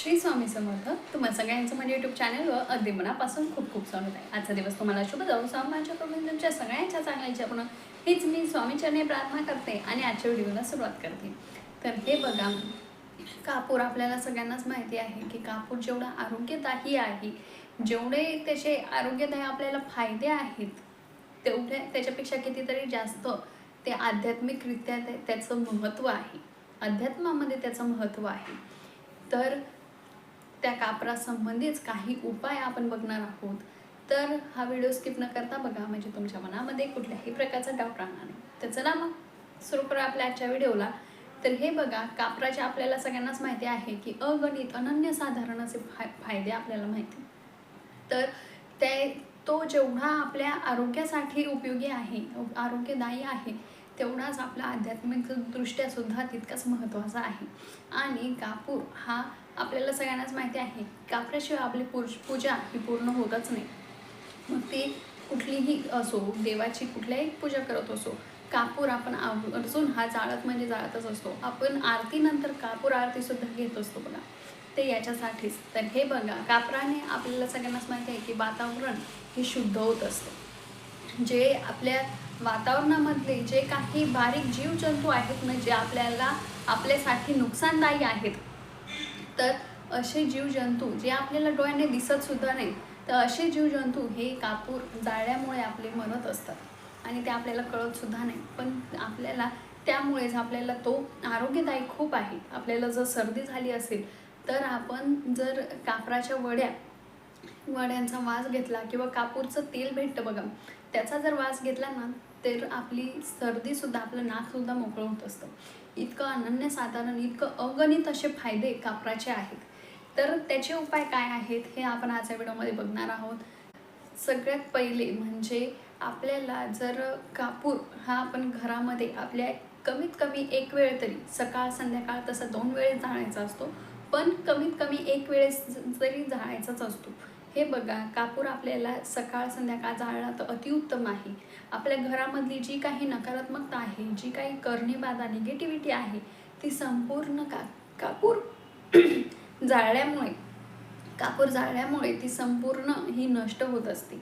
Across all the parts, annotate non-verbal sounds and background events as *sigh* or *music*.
श्री स्वामी समर्थ. तुम्हा सगळ्यांचं माझ्या युट्यूब चॅनलवर अगदी मनापासून खूप खूप स्वागत आहे. आजचा दिवस तुम्हाला शुभ जाऊ स्वामीच्याकडून तुमच्या सगळ्यांच्या चांगल्याच्या पण हीच मी स्वामीचरणी प्रार्थना करते आणि आजच्या व्हिडिओला सुरुवात करते. तर हे बघा कापूर आपल्याला सगळ्यांनाच माहिती आहे की कापूर जेवढा आरोग्यदायी आहे जेवढे त्याचे आरोग्यदायी आपल्याला फायदे आहेत तेवढ्या त्याच्यापेक्षा कितीतरी जास्त ते आध्यात्मिकरित्या ते त्याचं महत्त्व आहे. अध्यात्मामध्ये त्याचं महत्त्व आहे. तर त्या कापरासंबंधीच काही उपाय आपण बघणार आहोत. तर हा व्हिडिओ स्किप न करता बघा म्हणजे तुमच्या मनामध्ये कुठल्याही प्रकारचा डाऊट राहणार नाही. तर चला मग सुरू करू आपल्या आजच्या व्हिडिओला. तर हे बघा कापराचे आपल्याला सगळ्यांनाच माहिती आहे की अगणित अनन्यसाधारण असे फाय फायदे आपल्याला माहिती तर ते तो जेवढा आपल्या आरोग्यासाठी उपयोगी आहे आरोग्यदायी आहे तेवढाच आपला आध्यात्मिक दृष्ट्यासुद्धा तितकाच महत्त्वाचा आहे. आणि कापूर हा आपल्याला सगळ्यांनाच माहिती आहे. कापराशिवाय आपली पूज पूजा ही पूर्ण होतच नाही. मग ते कुठलीही असो देवाची कुठल्याही पूजा करत असो कापूर आपण आवर्जून हा जाळत म्हणजे जाळतच असतो. आपण आरतीनंतर कापूर आरतीसुद्धा घेत असतो बघा. ते याच्यासाठीच. तर हे बघा कापराने आपल्याला सगळ्यांनाच माहिती आहे की वातावरण हे शुद्ध होत असतं. जे आपल्या वातावरणामधले जे काही बारीक जीवजंतू आहेत ना जे आपल्याला आपल्यासाठी नुकसानदायी आहेत तर असे जीवजंतू जे आपल्याला डोळ्याने दिसत सुद्धा नाही तर असे जीवजंतू हे कापूर जाळल्यामुळे आपले मरत असतात आणि ते आपल्याला कळत सुद्धा नाही. पण आपल्याला त्यामुळेच आपल्याला तो आरोग्यदायी खूप आहे. आपल्याला जर सर्दी झाली असेल तर आपण जर कापराच्या वड्या वड्यांचा वास घेतला किंवा कापूरचं तेल भेटतं बघा त्याचा जर वास घेतला ना तर आपली सर्दीसुद्धा आपलं नाकसुद्धा मोकळं होत असतं. इतकं अनन्यसाधारण इतकं अगणित असे फायदे कापराचे आहेत. तर त्याचे उपाय काय आहेत हे आपण आजच्या व्हिडिओमध्ये बघणार आहोत. सगळ्यात पहिले म्हणजे आपल्याला जर कापूर हा आपण घरामध्ये आपल्या कमीत कमी एक वेळ तरी सकाळ संध्याकाळ तसा दोन वेळेस जाळायचा असतो. पण कमीत कमी एक वेळेस जरी जाळायचाच असतो हे बघा कापूर आपल्याला सकाळ संध्याकाळ जाळला तर अतिउत्तम आहे. आपल्या घरामधली जी काही नकारात्मकता आहे जी काही करणीबाधा निगेटिव्हिटी आहे ती संपूर्ण का कापूर *clears throat* जाळल्यामुळे कापूर जाळल्यामुळे ती संपूर्ण ही नष्ट होत असते.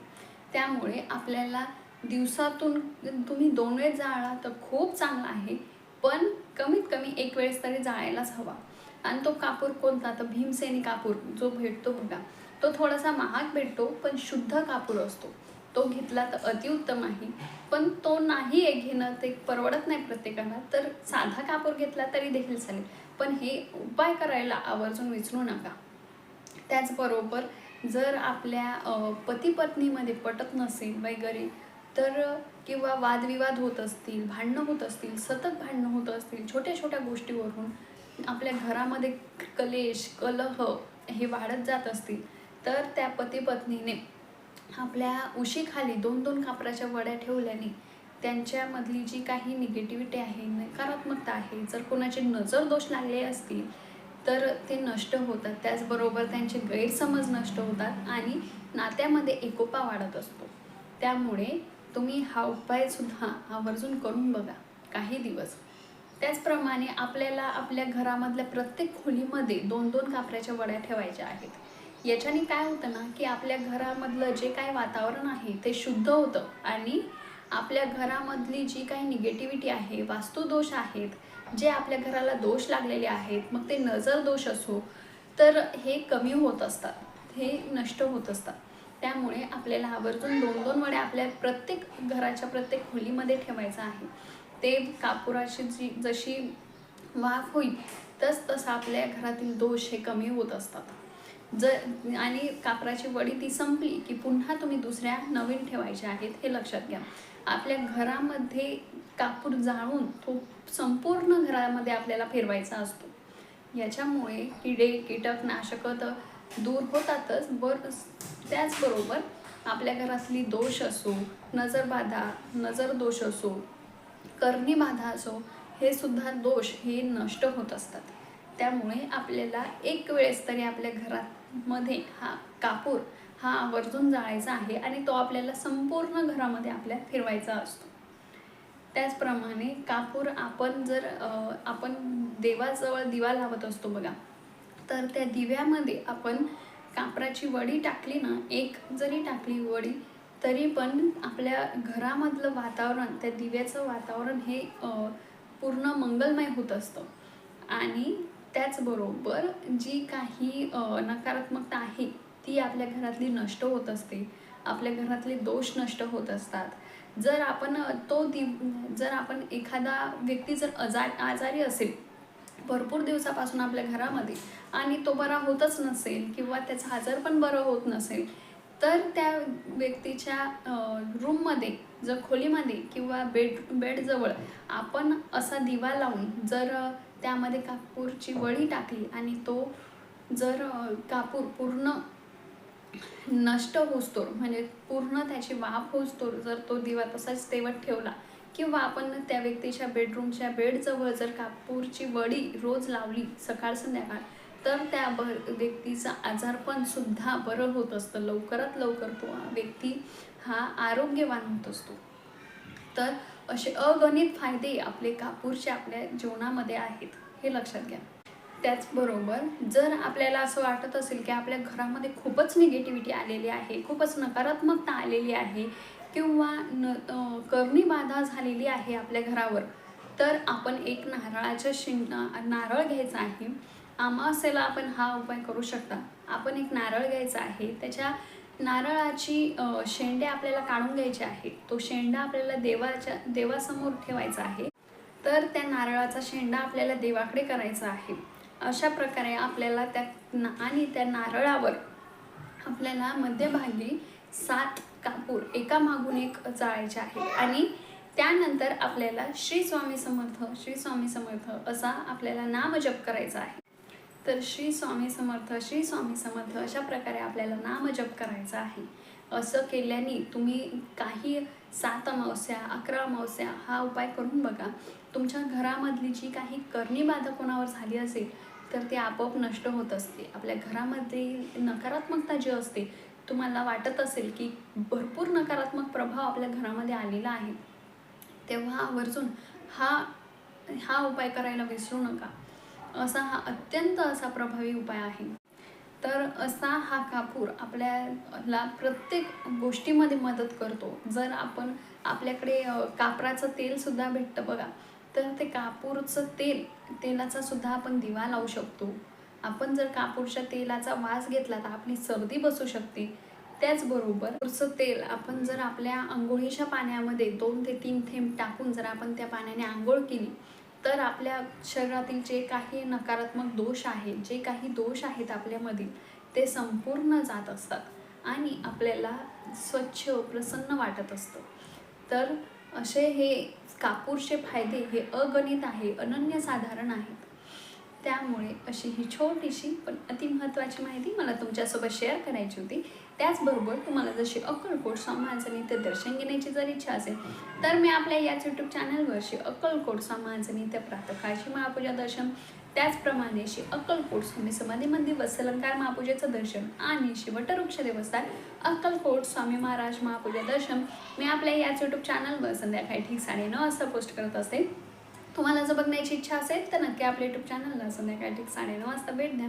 त्यामुळे आपल्याला दिवसातून तुम्ही दोन वेळ जाळला तर खूप चांगला आहे पण कमीत कमी एक वेळेस तरी जाळायलाच हवा. आणि तो कापूर कोणता? तर भीमसेनी कापूर जो भेटतो बघा. तो थोडासा महाग भेटतो पण शुद्ध कापूर असतो. तो घेतला तर अतिउत्तम आहे. पण तो नाही एक घेणं ते परवडत नाही प्रत्येकाला. तर साधा कापूर घेतला तरी देखील चालेल. पण हे उपाय करायला आवर्जून विसरू नका. त्याचबरोबर जर आपल्या पती पत्नीमध्ये पटत नसेल वगैरे तर किंवा वादविवाद होत असतील भांडणं होत असतील सतत भांडणं होत असतील छोट्या छोट्या गोष्टीवरून आपल्या घरामध्ये कलेश कलह हे वाढत जात असतील तर त्या पती पत्नीने आपल्या उशीखाली दोन दोन कापराच्या वड्या ठेवल्याने त्यांच्यामधली जी काही निगेटिव्हिटी आहे नकारात्मकता आहे जर कोणाचे नजर दोष लागले असतील तर ते नष्ट होतात. त्याचबरोबर त्यांचे गैरसमज नष्ट होतात आणि नात्यामध्ये एकोपा वाढत असतो. त्यामुळे तुम्ही हा उपायसुद्धा आवर्जून करून बघा काही दिवस. त्याचप्रमाणे आपल्याला आपल्या घरामधल्या प्रत्येक खोलीमध्ये दोन दोन कापऱ्याच्या वड्या ठेवायच्या आहेत. याच्याने काय होतं ना की आपल्या घरामधलं जे काय वातावरण आहे ते शुद्ध होतं. आणि आपल्या घरामधली जी काही निगेटिव्हिटी आहे वास्तुदोष आहेत जे आपल्या घराला दोष लागलेले आहेत मग ते नजर दोष असो तर हे कमी होत असतात. हे नष्ट होत असतात. त्यामुळे आपल्याला आवर्जून दोन दोन वड्या आपल्या प्रत्येक घराच्या प्रत्येक खोलीमध्ये ठेवायचं आहे. ते कापुराची जी जशी वाफ होईल तस तसं आपल्या घरातील दोष हे कमी होत असतात. जर आणि कापराची वडी ती संपली की पुन्हा तुम्ही दुसऱ्या नवीन ठेवायच्या आहेत हे लक्षात घ्या. आपल्या घरामध्ये कापूर जाळून तो संपूर्ण घरामध्ये आपल्याला फिरवायचा असतो. याच्यामुळे किडे कीटकनाशकं तर दूर होतातच बर त्याचबरोबर आपल्या घरातली दोष असो नजरबाधा नजर दोष असो करणी बाधा असो हे सुद्धा दोष हे नष्ट होत असतात. त्यामुळे आपल्याला एक वेळेस तरी आपल्या घरामध्ये हा कापूर हा आवर्जून जाळायचा आहे आणि तो आपल्याला संपूर्ण घरामध्ये आपल्या फिरवायचा असतो. त्याचप्रमाणे कापूर आपण जर आपण देवाजवळ दिवा लावत असतो बघा तर त्या दिव्यामध्ये आपण कापराची वडी टाकली ना एक जरी टाकली वडी तरी पण आपल्या घरामधलं वातावरण त्या दिव्याचं वातावरण हे पूर्ण मंगलमय होत असतं. आणि त्याचबरोबर जी काही नकारात्मकता आहे ती आपल्या घरातली नष्ट होत असते. आपल्या घरातले दोष नष्ट होत असतात. जर आपण तो दिव जर आपण एखादा व्यक्ती जर अजार आजारी असेल भरपूर दिवसापासून आपल्या घरामध्ये आणि तो बरा होतच नसेल किंवा त्याचा आजार पण बरं होत नसेल तर त्या व्यक्तीच्या रूममध्ये जर खोलीमध्ये किंवा बेड बेडजवळ आपण असा दिवा लावून जर त्यामध्ये कापूरची वडी टाकली आणि तो जर कापूर पूर्ण नष्ट होस्तोर म्हणजे पूर्ण त्याची वाफ होस्तोर जर तो दिवा तसाच तेवत ठेवला किंवा आपण त्या व्यक्तीच्या बेडरूमच्या बेडजवळ जर कापूरची वडी रोज लावली सकाळ संध्याकाळ तर त्या ब व्यक्तीचा आजारपण सुद्धा बरं होत असतं. लवकरात लवकर तो व्यक्ती हा आरोग्यवान होत असतो. तर असे अगणित फायदे आपले कापूरचे आपल्या जीवनामध्ये आहेत हे लक्षात घ्या. त्याचबरोबर जर आपल्याला असं वाटत असेल की आपल्या घरामध्ये खूपच निगेटिव्हिटी आलेली आहे खूपच नकारात्मकता आलेली आहे किंवा न करणी बाधा झालेली आहे आपल्या घरावर तर आपण एक नारळाच्या शेंगा नारळ घ्यायचा आहे. अमावस्येला आपण हा उपाय करू शकता. आपण एक नारळ घ्यायचा आहे त्याच्या नारळाची शेंडे आपल्याला काढून घ्यायचे आहे तो शेंडा आपल्याला देवाच्या देवासमोर ठेवायचा आहे. तर त्या नारळाचा शेंडा आपल्याला देवाकडे करायचा आहे. अशा प्रकारे आपल्याला त्या ना आणि त्या नारळावर आपल्याला मध्यभागी सात कापूर एका मागून एक जाळायचे आहे आणि त्यानंतर आपल्याला श्री स्वामी समर्थ श्री स्वामी समर्थ असा आपल्याला नामजप करायचा आहे. तर श्री स्वामी समर्थ श्री स्वामी समर्थ अशा प्रकारे आपल्याला नामजप करायचा आहे. असं केल्याने तुम्ही काही सात अमावस्या अकरा अमावस्या हा उपाय करून बघा. तुमच्या घरामधली जी काही करणी बाधा कोणावर झाली असेल तर ती आपोआप नष्ट होत असते. आपल्या घरामध्ये नकारात्मकता जी असते तुम्हाला वाटत असेल की भरपूर नकारात्मक प्रभाव आपल्या घरामध्ये आलेला आहे तेव्हा आवर्जून हा हा उपाय करायला विसरू नका. असा हा अत्यंत असा प्रभावी उपाय आहे. तर असा हा कापूर आपल्याला प्रत्येक गोष्टीमध्ये मदत करतो. जर आपण आपल्याकडे कापराचं तेलसुद्धा भेटतं बघा तर ते कापूरचं तेल तेलाचा सुद्धा आपण दिवा लावू शकतो. आपण जर कापूरच्या तेलाचा वास घेतला तर आपली सर्दी बसू शकते. त्याचबरोबर कापूरचं तेल आपण जर आपल्या आंघोळीच्या पाण्यामध्ये दोन ते तीन थेंब टाकून जर आपण त्या पाण्याने आंघोळ केली तर आपल्या शरीरातील जे काही नकारात्मक दोष आहे जे काही दोष आहेत आपल्यामधील ते संपूर्ण जात असतात आणि आपल्याला स्वच्छ प्रसन्न वाटत असतं. तर असे हे कापूरचे फायदे हे अगणित आहे अनन्यसाधारण आहेत. त्यामुळे अशी ही छोटीशी पण अतिमहत्त्वाची माहिती मला तुमच्यासोबत शेअर करायची होती. त्याचबरोबर तुम्हाला जशी अक्कलकोट समाज नित्य दर्शन घेण्याची जर इच्छा असेल तर मी आपल्या याच यूट्यूब चॅनलवर श्री अक्कलकोट समाज नित्य प्रातकाळची महापूजा दर्शन त्याचप्रमाणे श्री अक्कलकोट स्वामी समाधी मंदिर वत्सलंकार महापूजेचं दर्शन आणि श्री वटवृक्ष देवस्थान अक्कलकोट स्वामी महाराज महापूजा दर्शन मी आपल्या याच यूट्यूब चॅनलवर संध्याकाळी ठीक साडेनऊ वाजता पोस्ट करत असते. तुम्हाला जर बघण्याची इच्छा असेल तर नक्की आपल्या यूट्यूब चॅनलला संध्याकाळी ठीक साडेनऊ वाजता भेट द्या.